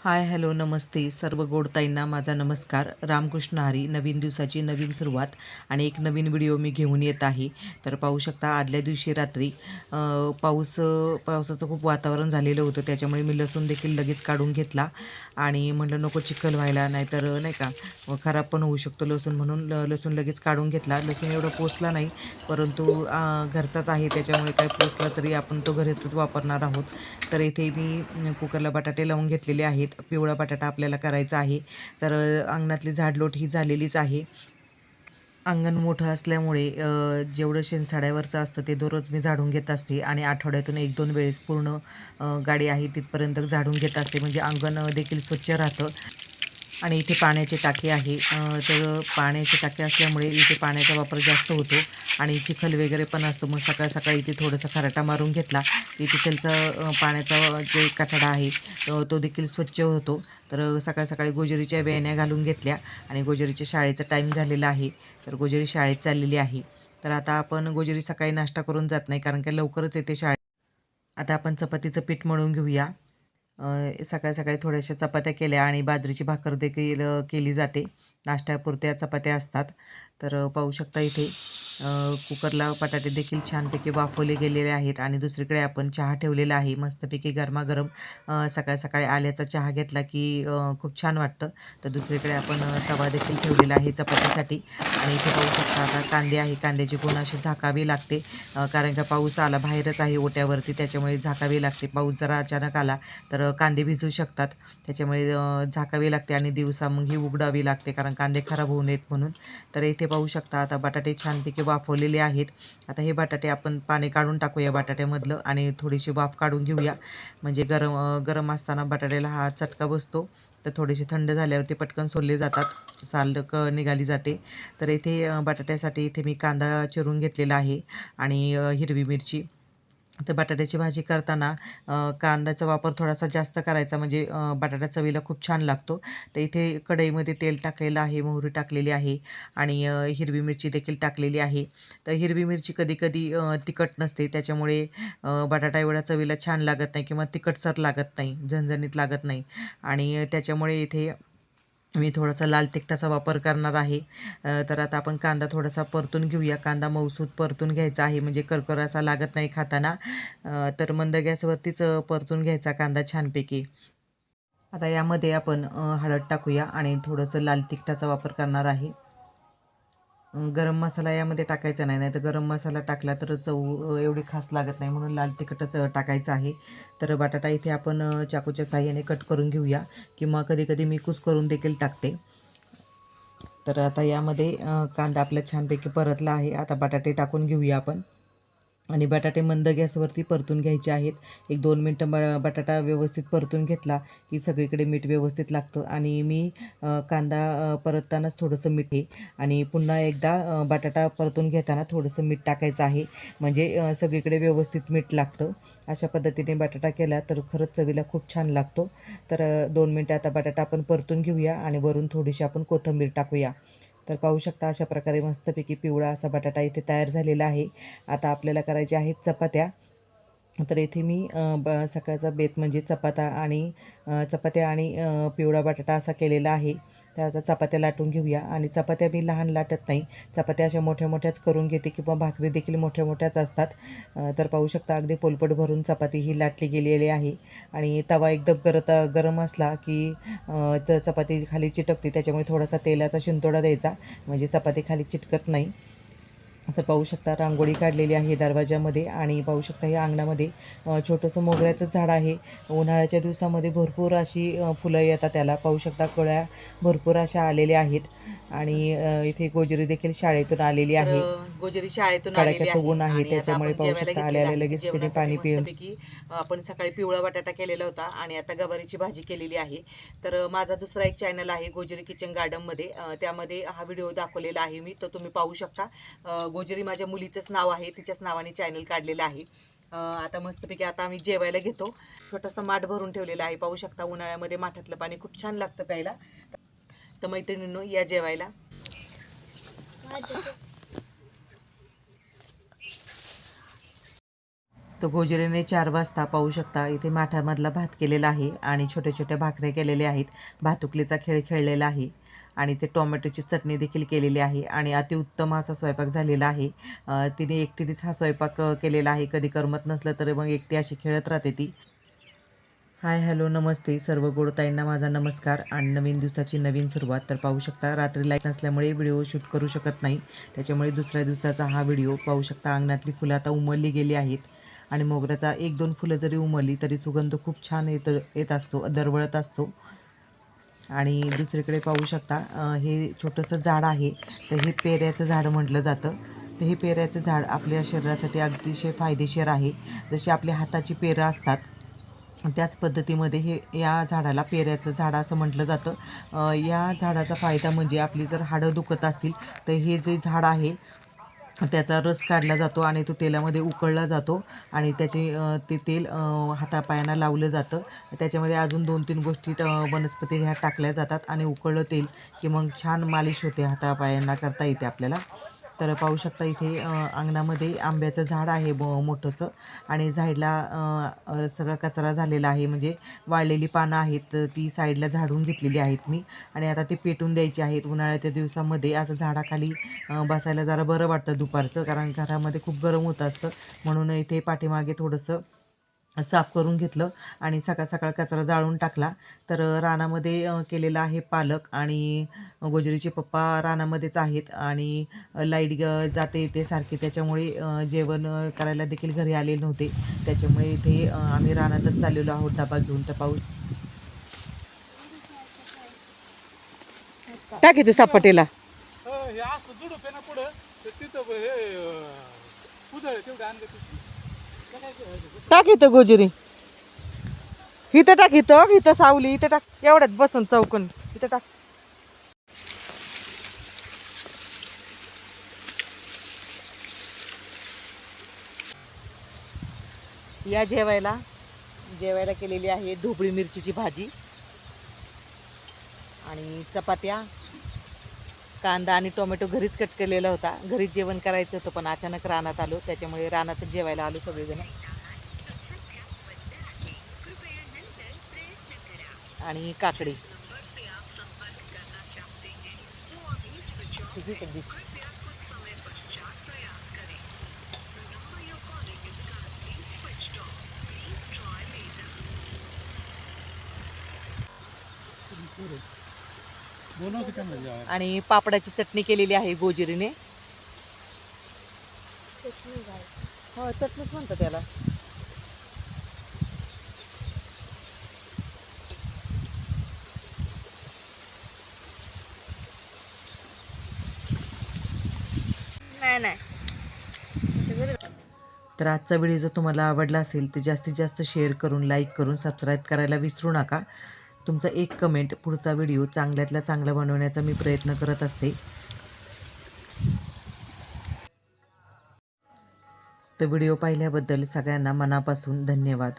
Hi hello नमस्ते सर्व गोडताईंना माझा नमस्कार. रामकृष्ण हरी नवीन दिवसाची नवीन सुरुवात आणि एक नवीन व्हिडिओ मी घेऊन येत आहे. तर पाहू शकता आदल्या दिवशी रात्री पाऊस पावसाचं खूप वातावरण झालेलं होतं. त्याच्यामुळे मी लसूण देखील लगेच काढून घेतला आणि म्हटलं नको चिखल व्हायला नाहीतर नाही का खराब पण होऊ शकतो लसूण म्हणून. ल लसूण लगेच काढून घेतला. लसूण एवढं पोचला नाही परंतु घरचाच आहे. त्याच्यामुळे काय पोचला तरी आपण तो घरातच वापरणार आहोत. तर इथे मी कुकरला बटाटे लावून घेतलेले आहेत. पिवळा बटाटा आपल्याला करायचा आहे. तर अंगणातली झाडलोट ही झालेलीच आहे. अंगण मोठं असल्यामुळे जेवढं शेणसाड्यावरचं असतं ते दररोज मी झाडून घेत असते. आणि आठवड्यातून एक दोन वेळेस पूर्ण गाडी आहे तिथपर्यंत झाडून घेत असते. म्हणजे अंगण देखील स्वच्छ राहतं. आणि इथे पाण्याची टाकी आहे. तर पाण्याची टाकी असल्यामुळे इथे पाण्याचा वापर जास्त होतो आणि चिखल वगैरे पण असतो. मग सकाळ सकाळी इथे थोडासा खराटा मारून घेतला. की तिथलचा पाण्याचा जे कठडा आहे तो देखील स्वच्छ होतो. तर सकाळ सकाळी गोजरीच्या वेण्या घालून घेतल्या आणि गोजरीच्या शाळेचा टाईम झालेला आहे. तर गोजरी शाळेत चाललेली आहे. तर आता आपण गोजरी सकाळी नाश्ता करून जात नाही कारण की लवकरच येते शाळेत. आता आपण चपातीचं पीठ मळून घेऊया. अ, सकाळी सकाळी थोड्याशा चपात्या केल्या आणि बाजरीची भाकर देखील अ, केली जाते. नाश्त्यापुरत्या चपात्या असतात. तर पाहू शकता इथे कुकरला बटाटे देखील छानपैकी वाफवले गेलेले आहेत आणि दुसरीकडे आपण चहा ठेवलेला आहे. मस्तपैकी गरमागरम सकाळ सकाळी आल्याचा चहा घेतला की खूप छान वाटतं. तर दुसरीकडे आपण तवा देखील ठेवलेला आहे चपातीसाठी. आणि इथे पाहू शकता आता कांदे आहे. कांद्याची कोण अशी झाकावी लागते कारण का पाऊस आला बाहेरच आहे ओट्यावरती त्याच्यामुळे झाकावी लागते. पाऊस जरा अचानक आला तर कांदे भिजू शकतात. त्याच्यामुळे झाकावी लागते आणि दिवसा मग ही उघडावी लागते कारण कांदे खराब होऊ नयेत म्हणून. तर इथे पाहू शकता. आता बटाटे छानपैकी वाफवलेले आहेत. आता हे बटाटे आपण पाणी काढून टाकूया बटाट्यामधलं आणि थोडीशी वाफ काढून घेऊया. म्हणजे गरम गरम असताना बटाट्याला हा चटका बसतो. तर थोडेसे थंड झाल्यावरती पटकन सोलले जातात. साल क निघाली जाते. तर इथे बटाट्यासाठी इथे मी कांदा चिरून घेतलेला आहे आणि हिरवी मिरची. तर बटाट्याची भाजी करताना कांद्याचा वापर थोडासा जास्त करायचा म्हणजे बटाटा चवीला खूप छान लागतो. तर इथे कढईमध्ये तेल टाकलेलं आहे मोहरी टाकलेली आहे आणि हिरवी मिरची देखील टाकलेली आहे. तर हिरवी मिरची कधीकधी तिखट नसते त्याच्यामुळे बटाटा एवढा चवीला छान लागत नाही किंवा तिखटसर लागत नाही झणझणीत लागत नाही. आणि त्याच्यामुळे इथे मी थोडासा लाल तिखटाचा वापर करणार आहे. तर आता आपण कांदा थोडासा परतून घेऊया. कांदा मऊसूत परतून घ्यायचा आहे. म्हणजे करकर असा लागत नाही खाताना. तर मंद गॅसवरतीच परतून घ्यायचा कांदा छानपैकी. आता यामध्ये आपण हळद टाकूया आणि थोडंसं लाल तिखटाचा वापर करणार आहे. गरम मसाला यामध्ये टाकायचा नाही नाही तर गरम मसाला टाकला तर चव एवढी खास लागत नाही. म्हणून लाल तिखटच टाकायचं आहे. तर बटाटा इथे आपण चाकूच्या साह्याने कट करून घेऊया किंवा कधीकधी मी कुस करून देखील टाकते. तर आता यामध्ये कांदा आपला छानपैकी परतला आहे. आता बटाटे टाकून घेऊया आपण. आणि बटाटे मंद गॅसवरती परतून घ्यायचे आहेत. एक दोन मिनटं ब बटाटा व्यवस्थित परतून घेतला की सगळीकडे मीठ व्यवस्थित लागतं. आणि मी कांदा परततानाच थोडंसं मीठ आहे. आणि पुन्हा एकदा बटाटा परतून घेताना थोडंसं मीठ टाकायचं आहे. म्हणजे सगळीकडे व्यवस्थित मीठ लागतं. अशा पद्धतीने बटाटा केला तर खरंच चवीला खूप छान लागतो. तर दोन मिनटं आता बटाटा आपण परतून घेऊया आणि वरून थोडीशी आपण कोथिंबीर टाकूया. तर पाहू शकता अशा प्रकारे मस्तपैकी पिवळा असा बटाटा इथे तयार झालेला आहे. आता आपल्याला करायच्या आहेत चपात्या. तर येथे मी ब सकाळचा बेत म्हणजे चपाता आणि चपात्या आणि पिवळा बटाटा असा केलेला आहे. तर आता चपात्या लाटून घेऊया. आणि चपात्या मी लहान लाटत नाही. चपात्या अशा मोठ्या मोठ्याच करून घेते किंवा भाकरी देखील मोठ्या मोठ्याच असतात. तर पाहू शकता अगदी पोलपट भरून चपाती ही लाटली गेलेली आहे. आणि तवा एकदम गरत गरम असला की च चपाती खाली चिटकते त्याच्यामुळे थोडासा तेलाचा शिंतोडा द्यायचा. म्हणजे चपाती खाली चिटकत नाही. तर पाहू शकता रांगोळी काढलेली आहे दरवाजामध्ये आणि पाहू शकता या अंगणामध्ये छोटंसं मोगऱ्याचं झाड आहे. उन्हाळ्याच्या दिवसामध्ये भरपूर अशी फुलं येतात त्याला. पाहू शकता कळ्या भरपूर अशा आलेल्या आहेत. आणि इथे गोजरी देखील शाळेतून आलेली आहे. गोजरी शाळेतून कडाक्याचं ऊन आहे त्याच्यामुळे पाहू शकता घेतलेलं आल्या आहे. लगेच तिने पाणी पिऊन. आपण सकाळी पिवळा बटाटा केलेला होता आणि आता गवारीची भाजी केलेली आहे. तर माझा दुसरा एक चॅनल आहे गोजरी किचन गार्डनमध्ये. अ, त्यामध्ये हा व्हिडिओ दाखवलेला आहे मी. तर तुम्ही पाहू शकता गोजरी माझ्या मुलीचंच नाव आहे तिच्याच नावाने चॅनल काढलेलं आहे. आता मस्तपैकी आता आम्ही जेवायला घेतो. छोटासा माठ भरून ठेवलेला आहे पाहू शकता उन्हाळ्यामध्ये माठातलं पाणी खूप छान लागतं प्यायला. तर मैत्रिणींनो या जेवायला. तो गोजरेने चार वाजता पाहू शकता इथे माठामधला भात केलेला आहे आणि छोट्या छोट्या भाकऱ्या केलेल्या आहेत. भातुकलीचा खेळ खेळलेला आहे. आणि ते टोमॅटोची चटणी देखील केलेली आहे आणि अतिउत्तम असा स्वयंपाक झालेला आहे. तिने एकटीनेच हा स्वयंपाक केलेला आहे. कधी करमत नसलं तर मग एकटी अशी खेळत राहते ती. हाय हॅलो नमस्ते सर्व गोडताईंना माझा नमस्कार. आणि नवीन दिवसाची नवीन सुरुवात तर पाहू शकता. रात्री लाइट नसल्यामुळे व्हिडिओ शूट करू शकत नाही. त्याच्यामुळे दुसऱ्या दिवसाचा हा व्हिडिओ पाहू शकता. अंगणातली फुलं आता उमलली गेली आहेत. आणि मोगऱ्याचा एक दोन फुलं जरी उमलली तरी सुगंध खूप छान येत येत असतो दरवळत असतो. आणि दुसरीकडे पाहू शकता हे छोटंसं झाड आहे. तर हे पेऱ्याचं झाड म्हटलं जातं. तर हे पेऱ्याचं झाड आपल्या शरीरासाठी अतिशय फायदेशीर आहे. जशी आपल्या हाताची पेरं असतात त्याच पद्धतीमध्ये हे या झाडाला पेऱ्याचं झाड असं म्हटलं जातं. या झाडाचा फायदा म्हणजे आपली जर हाडं दुखत असतील तर हे जे झाड आहे त्याचा रस काढला जातो आणि तो तेलामध्ये उकळला जातो आणि त्याचे ते तेल हातापायांना लावलं जातं. त्याच्यामध्ये अजून दोन तीन गोष्टी वनस्पती ह्या टाकल्या जातात आणि उकळलं तेल की मग छान मालिश होते हातापायांना करता येते आपल्याला. तर पाहू शकता इथे अंगणामध्ये आंब्याचं झाड आहे ब मोठंसं. आणि झाडला सगळा कचरा झालेला आहे. म्हणजे वाळलेली पानं आहेत ती साईडला झाडून घेतलेली आहेत मी. आणि आता ते पेटून द्यायची आहेत. उन्हाळ्याच्या दिवसामध्ये असं झाडाखाली बसायला जरा बरं वाटतं दुपारचं. कारण घरामध्ये खूप गरम होत असतं. म्हणून इथे पाठीमागे थोडंसं साफ करून घेतलं आणि सकाळ सकाळ कचरा जाळून टाकला. तर रानामध्ये केलेला आहे पालक आणि गोजरीचे पप्पा रानामध्येच आहेत आणि लाइट ग जाते येते सारखे. त्याच्यामुळे जेवण करायला देखील घरी आले नव्हते. त्याच्यामुळे इथे आम्ही रानातच चाललेलो आहोत. डबा घेऊन तर पाऊस टाक येते सापटेला. पुढं. टाक इथं गोजुरी. इथं टाक इथं इथं सावली इथं टाक. एवढ्यात बसून चौकन. इथं टाक. या जेवायला. जेवायला केलेली आहे ढोबळी मिरचीची भाजी आणि चपात्या. कांदा आणि टोमॅटो घरीच कट केलेला होता. घरीच जेवण करायचं होतं पण अचानक रानात आलो. त्याच्यामुळे रानातच जेवायला आलो सगळेजण. आणि काकडी. Thank you dish? बोलव की त्यांना जेवायला. आणि पापडाची चटणी केलेली आहे गोजिरीने. हो चटणीच म्हणतात त्याला नाही नाही. तर आजचा व्हिडिओ जर तुम्हाला आवडला असेल तर जास्तीत जास्त शेअर करून लाईक करून सबस्क्राईब करायला विसरू नका. तुमचा एक कमेंट पुढचा व्हिडिओ चांगल्यातला चांगला बनवण्याचा मी प्रयत्न करत असते. तर व्हिडिओ पाहिल्याबद्दल सगळ्यांना मनापासून धन्यवाद.